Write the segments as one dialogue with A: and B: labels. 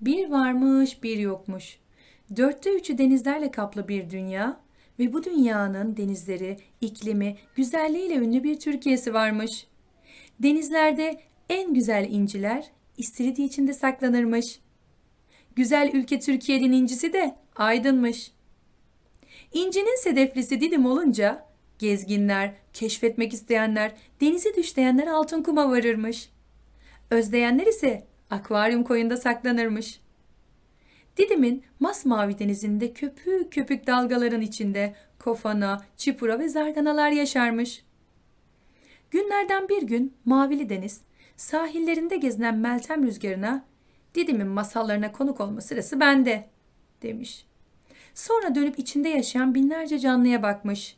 A: Bir varmış bir yokmuş. Dörtte üçü denizlerle kaplı bir dünya ve bu dünyanın denizleri, iklimi, güzelliğiyle ünlü bir Türkiye'si varmış. Denizlerde en güzel inciler istiridye içinde saklanırmış. Güzel ülke Türkiye'nin incisi de Aydın'mış. İncinin sedeflisi Didim olunca gezginler, keşfetmek isteyenler, denizi düşleyenler altın kuma varırmış. Özleyenler ise akvaryum koyunda saklanırmış. Didim'in masmavi denizinde köpük köpük dalgaların içinde kofana, çipura ve zarganalar yaşarmış. Günlerden bir gün Mavili Deniz sahillerinde gezinen Meltem rüzgarına Didim'in masallarına konuk olma sırası bende demiş. Sonra dönüp içinde yaşayan binlerce canlıya bakmış.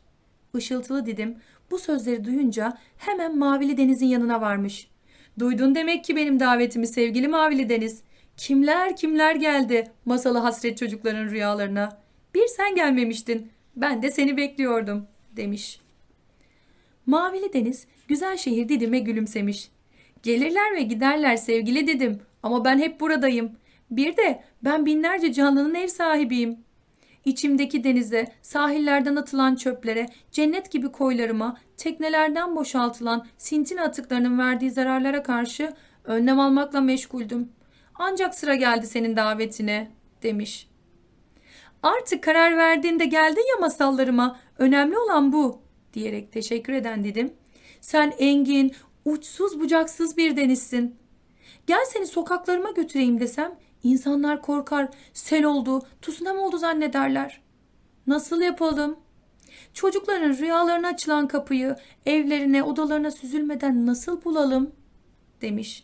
A: Işıltılı Didim bu sözleri duyunca hemen Mavili Deniz'in yanına varmış. Duydun demek ki benim davetimi sevgili Mavili Deniz. Kimler kimler geldi masalı hasret çocukların rüyalarına. Bir sen gelmemiştin. Ben de seni bekliyordum demiş. Mavili Deniz güzel şehir Didim'e gülümsemiş. Gelirler ve giderler sevgili Didim ama ben hep buradayım. Bir de ben binlerce canlının ev sahibiyim. İçimdeki denize, sahillerden atılan çöplere, cennet gibi koylarıma, teknelerden boşaltılan sintin atıklarının verdiği zararlara karşı önlem almakla meşguldüm. Ancak sıra geldi senin davetine, demiş. Artık karar verdiğinde geldin ya masallarıma, önemli olan bu, diyerek teşekkür eden dedim. Sen engin, uçsuz bucaksız bir denizsin. Gel seni sokaklarıma götüreyim desem insanlar korkar, sel oldu, tsunami oldu zannederler. Nasıl yapalım? Çocukların rüyalarına açılan kapıyı evlerine, odalarına süzülmeden nasıl bulalım? demiş.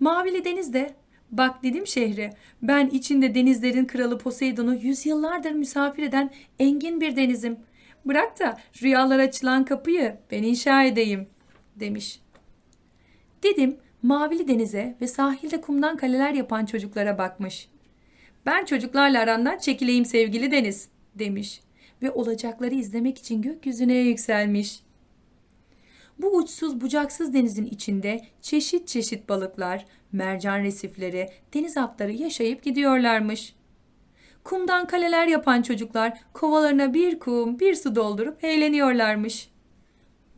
A: Mavili deniz de bak dedim şehre ben içinde denizlerin kralı Poseidon'u yüzyıllardır misafir eden engin bir denizim. Bırak da rüyalar açılan kapıyı ben inşa edeyim demiş. Dedim mavili denize ve sahilde kumdan kaleler yapan çocuklara bakmış. Ben çocuklarla arandan çekileyim sevgili deniz demiş ve olacakları izlemek için gökyüzüne yükselmiş. Bu uçsuz bucaksız denizin içinde çeşit çeşit balıklar, mercan resifleri, deniz atları yaşayıp gidiyorlarmış. Kumdan kaleler yapan çocuklar kovalarına bir kum, bir su doldurup eğleniyorlarmış.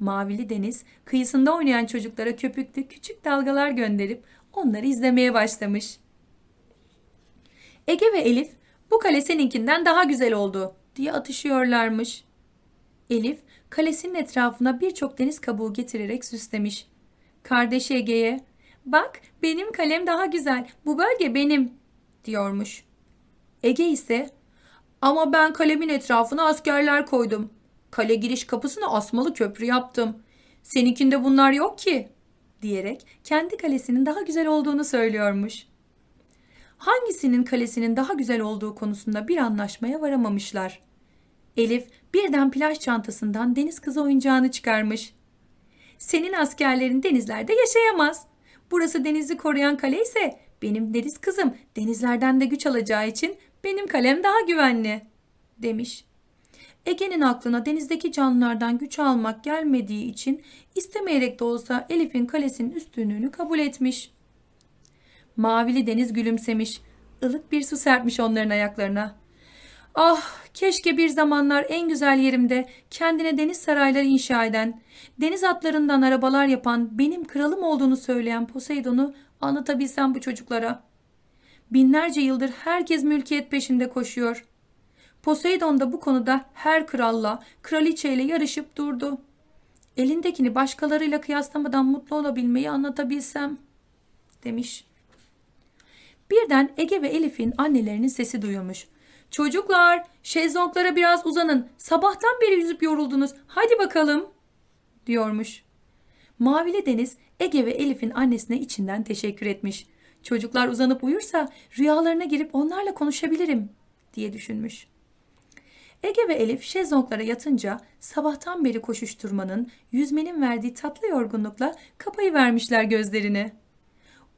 A: Mavili deniz kıyısında oynayan çocuklara köpüklü küçük dalgalar gönderip onları izlemeye başlamış. Ege ve Elif bu kale seninkinden daha güzel oldu diye atışıyorlarmış. Elif kalesinin etrafına birçok deniz kabuğu getirerek süslemiş. Kardeşi Ege'ye bak benim kalem daha güzel bu bölge benim diyormuş. Ege ise ama ben kalemin etrafına askerler koydum. Kale giriş kapısına asmalı köprü yaptım. Seninkinde bunlar yok ki diyerek kendi kalesinin daha güzel olduğunu söylüyormuş. Hangisinin kalesinin daha güzel olduğu konusunda bir anlaşmaya varamamışlar. Elif birden plaj çantasından deniz kızı oyuncağını çıkarmış. Senin askerlerin denizlerde yaşayamaz. Burası denizi koruyan kale ise benim deniz kızım denizlerden de güç alacağı için benim kalem daha güvenli demiş. Ege'nin aklına denizdeki canlılardan güç almak gelmediği için istemeyerek de olsa Elif'in kalesinin üstünlüğünü kabul etmiş. Mavili deniz gülümsemiş. ılık bir su serpmiş onların ayaklarına. Ah keşke bir zamanlar en güzel yerimde kendine deniz sarayları inşa eden, deniz atlarından arabalar yapan benim kralım olduğunu söyleyen Poseidon'u anlatabilsem bu çocuklara. Binlerce yıldır herkes mülkiyet peşinde koşuyor. Poseidon da bu konuda her kralla, kraliçeyle yarışıp durdu. Elindekini başkalarıyla kıyaslamadan mutlu olabilmeyi anlatabilsem demiş. Birden Ege ve Elif'in annelerinin sesi duyulmuş. Çocuklar, şezlonglara biraz uzanın. Sabahtan beri yüzüp yoruldunuz. Hadi bakalım, diyormuş. Mavili Deniz Ege ve Elif'in annesine içinden teşekkür etmiş. Çocuklar uzanıp uyursa rüyalarına girip onlarla konuşabilirim diye düşünmüş. Ege ve Elif şezlonglara yatınca sabahtan beri koşuşturmanın, yüzmenin verdiği tatlı yorgunlukla kapayı vermişler gözlerini.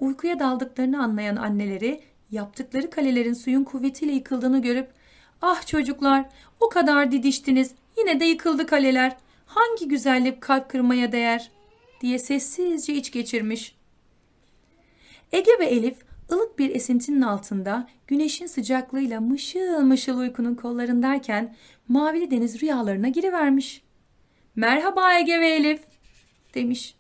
A: Uykuya daldıklarını anlayan anneleri yaptıkları kalelerin suyun kuvvetiyle yıkıldığını görüp "Ah çocuklar, o kadar didiştiniz. Yine de yıkıldı kaleler. Hangi güzellik kalp kırmaya değer?" diye sessizce iç geçirmiş. Ege ve Elif ılık bir esintinin altında güneşin sıcaklığıyla mışıl mışıl uykunun kollarındayken mavili deniz rüyalarına girivermiş. Merhaba Ege ve Elif demiş.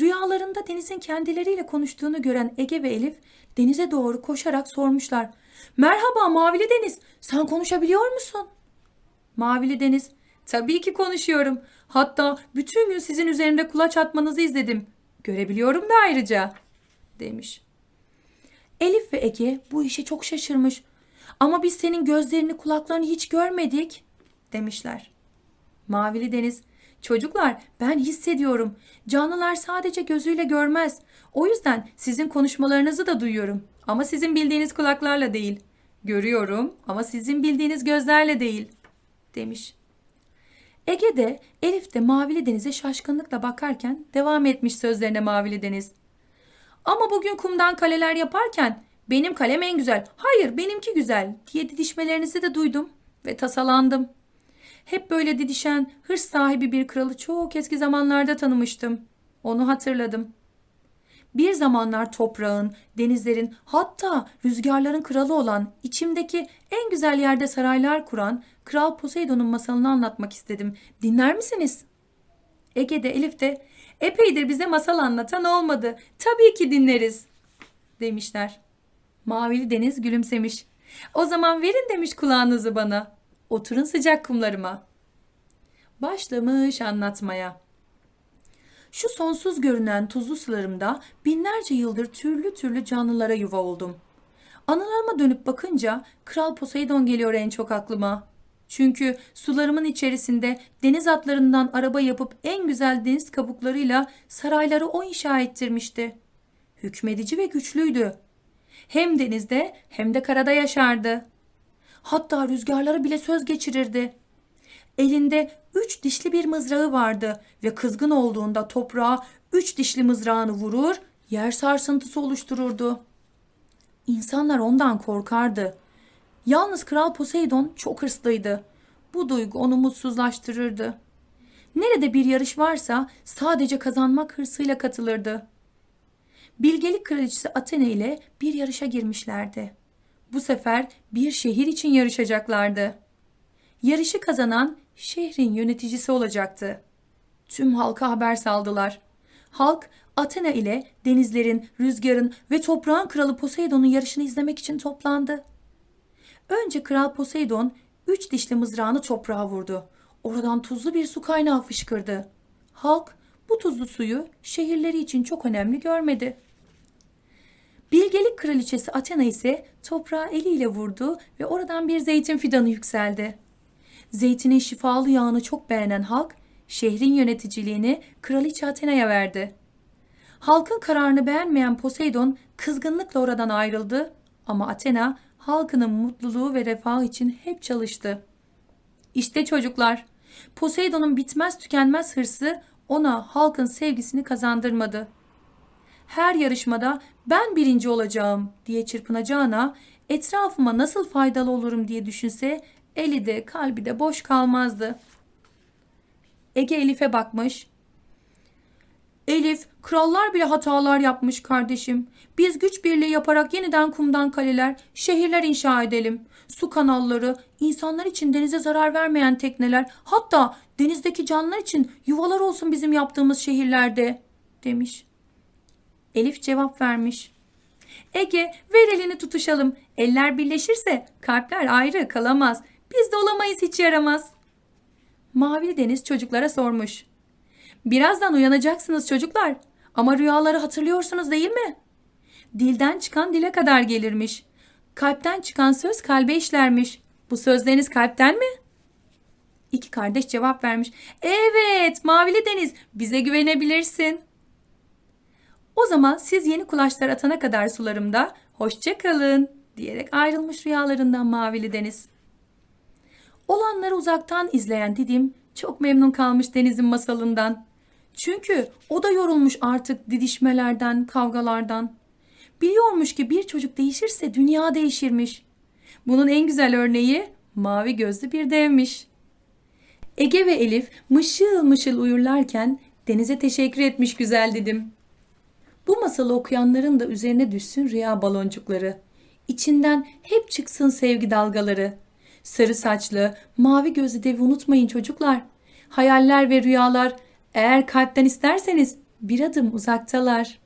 A: Rüyalarında denizin kendileriyle konuştuğunu gören Ege ve Elif denize doğru koşarak sormuşlar. Merhaba Mavili Deniz, sen konuşabiliyor musun? Mavili Deniz, tabii ki konuşuyorum. Hatta bütün gün sizin üzerinde kulaç atmanızı izledim. Görebiliyorum da ayrıca, demiş. Elif ve Ege bu işe çok şaşırmış. Ama biz senin gözlerini kulaklarını hiç görmedik, demişler. Mavili Deniz, çocuklar ben hissediyorum. Canlılar sadece gözüyle görmez. O yüzden sizin konuşmalarınızı da duyuyorum. Ama sizin bildiğiniz kulaklarla değil. Görüyorum ama sizin bildiğiniz gözlerle değil, demiş. Ege de Elif de Mavili Deniz'e şaşkınlıkla bakarken devam etmiş sözlerine Mavili Deniz. Ama bugün kumdan kaleler yaparken benim kalem en güzel, hayır benimki güzel diye didişmelerinizi de duydum ve tasalandım. Hep böyle didişen, hırs sahibi bir kralı çok eski zamanlarda tanımıştım. Onu hatırladım. Bir zamanlar toprağın, denizlerin, hatta rüzgarların kralı olan, içimdeki en güzel yerde saraylar kuran Kral Poseidon'un masalını anlatmak istedim. Dinler misiniz? Ege'de, Elif de epeydir bize masal anlatan olmadı. Tabii ki dinleriz demişler. Mavili deniz gülümsemiş. O zaman verin demiş kulağınızı bana. Oturun sıcak kumlarıma. Başlamış anlatmaya. Şu sonsuz görünen tuzlu sularımda binlerce yıldır türlü türlü canlılara yuva oldum. Anılarıma dönüp bakınca Kral Poseidon geliyor en çok aklıma. Çünkü sularımın içerisinde deniz atlarından araba yapıp en güzel deniz kabuklarıyla sarayları o inşa ettirmişti. Hükmedici ve güçlüydü. Hem denizde hem de karada yaşardı. Hatta rüzgarlara bile söz geçirirdi. Elinde üç dişli bir mızrağı vardı ve kızgın olduğunda toprağa üç dişli mızrağını vurur, yer sarsıntısı oluştururdu. İnsanlar ondan korkardı. Yalnız Kral Poseidon çok hırslıydı. Bu duygu onu mutsuzlaştırırdı. Nerede bir yarış varsa sadece kazanmak hırsıyla katılırdı. Bilgelik kraliçesi Athena ile bir yarışa girmişlerdi. Bu sefer bir şehir için yarışacaklardı. Yarışı kazanan şehrin yöneticisi olacaktı. Tüm halka haber saldılar. Halk Athena ile denizlerin, rüzgarın ve toprağın kralı Poseidon'un yarışını izlemek için toplandı. Önce kral Poseidon üç dişli mızrağını toprağa vurdu. Oradan tuzlu bir su kaynağı fışkırdı. Halk bu tuzlu suyu şehirleri için çok önemli görmedi. Bilgelik kraliçesi Athena ise toprağı eliyle vurdu ve oradan bir zeytin fidanı yükseldi. Zeytinin şifalı yağını çok beğenen halk şehrin yöneticiliğini kraliçe Athena'ya verdi. Halkın kararını beğenmeyen Poseidon kızgınlıkla oradan ayrıldı ama Athena halkının mutluluğu ve refahı için hep çalıştı. İşte çocuklar, Poseidon'un bitmez tükenmez hırsı ona halkın sevgisini kazandırmadı. Her yarışmada ben birinci olacağım diye çırpınacağına etrafıma nasıl faydalı olurum diye düşünse eli de kalbi de boş kalmazdı. Ege Elif'e bakmış. Elif, krallar bile hatalar yapmış kardeşim. Biz güç birliği yaparak yeniden kumdan kaleler, şehirler inşa edelim. Su kanalları, insanlar için denize zarar vermeyen tekneler, hatta denizdeki canlılar için yuvalar olsun bizim yaptığımız şehirlerde, demiş. Elif cevap vermiş. Ege, ver elini tutuşalım. Eller birleşirse kalpler ayrı kalamaz. Biz de olamayız hiç yaramaz. Mavi Deniz çocuklara sormuş. Birazdan uyanacaksınız çocuklar. Ama rüyaları hatırlıyorsunuz değil mi? Dilden çıkan dile kadar gelirmiş. Kalpten çıkan söz kalbe işlermiş. Bu sözleriniz kalpten mi? İki kardeş cevap vermiş. Evet, Mavili Deniz, bize güvenebilirsin. O zaman siz yeni kulaçlar atana kadar sularımda hoşça kalın diyerek ayrılmış rüyalarından Mavili Deniz. Olanları uzaktan izleyen Didim çok memnun kalmış Deniz'in masalından. Çünkü o da yorulmuş artık didişmelerden, kavgalardan. Biliyormuş ki bir çocuk değişirse dünya değişirmiş. Bunun en güzel örneği mavi gözlü bir devmiş. Ege ve Elif mışıl mışıl uyurlarken denize teşekkür etmiş güzel dedim. Bu masalı okuyanların da üzerine düşsün rüya baloncukları. İçinden hep çıksın sevgi dalgaları. Sarı saçlı, mavi gözlü devi unutmayın çocuklar. Hayaller ve rüyalar eğer kalpten isterseniz bir adım uzaktalar.''